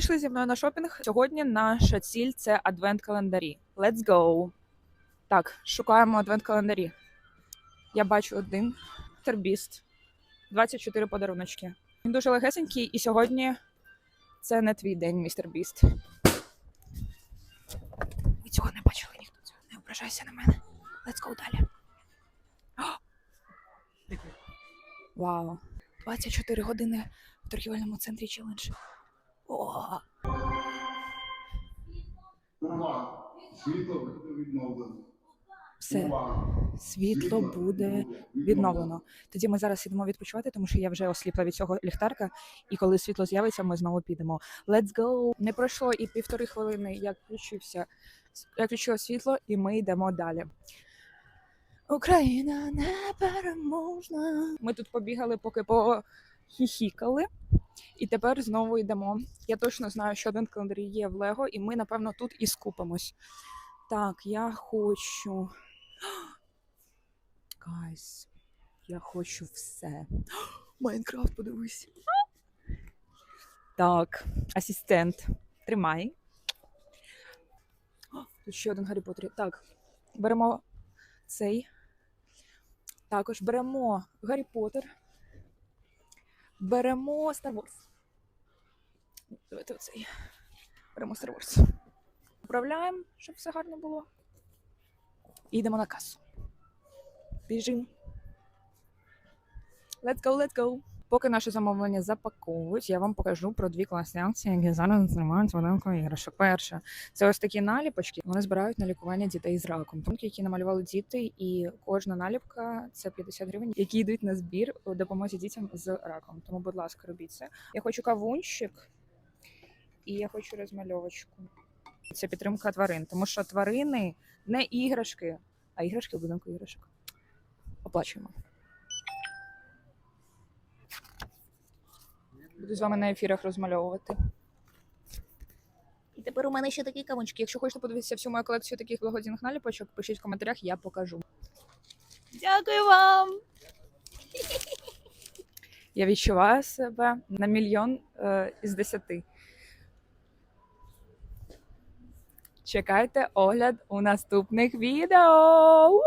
пішли зі мною на шопінг. Сьогодні наша ціль це адвент-календарі. Let's go! Так, шукаємо адвент-календарі. Я бачу один тербіст. 24 подаруночки. Він дуже легесенький, і сьогодні це не твій день, містер Біст. Ви цього не бачили ніхто цього. Не ображайся на мене. Let's go далі. О! Вау. 24 години в торгівельному центрі челендж. О! Увага! Світло буде відновлено. Все. Світло буде відновлено. Тоді ми зараз йдемо відпочивати, тому що я вже осліпла від цього ліхтарка, і коли світло з'явиться, ми знову підемо. Let's go! Не пройшло і півтори хвилини, як включився, як включило світло, і ми йдемо далі. Україна непереможна. Ми тут побігали, поки похіхікали. І тепер знову йдемо. Я точно знаю, що один календар є в Лего, і ми, напевно, тут і скупимось. Так, я хочу. Гайс, я хочу все. Майнкрафт, подивись. Так, асистент, тримай. Тут ще один Гаррі Поттер. Так, беремо цей. Також беремо Гаррі Поттер. Беремо Star Wars. Давайте оцей. Беремо Wars. Управляємо, щоб все гарно було. І йдемо на касу. Біжим. Let's go, let's go. Поки наше замовлення запаковують, я вам покажу про дві класні акції, які зараз тримають в іграшок. Перше, це ось такі наліпочки. Вони збирають на лікування дітей з раком. Пункти, які намалювали діти, і кожна наліпка це 50 гривень, які йдуть на збір у допомозі дітям з раком. Тому, будь ласка, робіть це. Я хочу кавунчик і я хочу розмальовочку. Це підтримка тварин, тому що тварини не іграшки, а іграшки в будинку іграшок. Оплачуємо. Буду з вами на ефірах розмальовувати. І тепер у мене ще такі кавунчики. Якщо хочете подивитися всю мою колекцію таких благодійних наліпочок, пишіть в коментарях, я покажу. Дякую вам! Я відчуваю себе на мільйон е, із десяти. Чекайте огляд у наступних відео.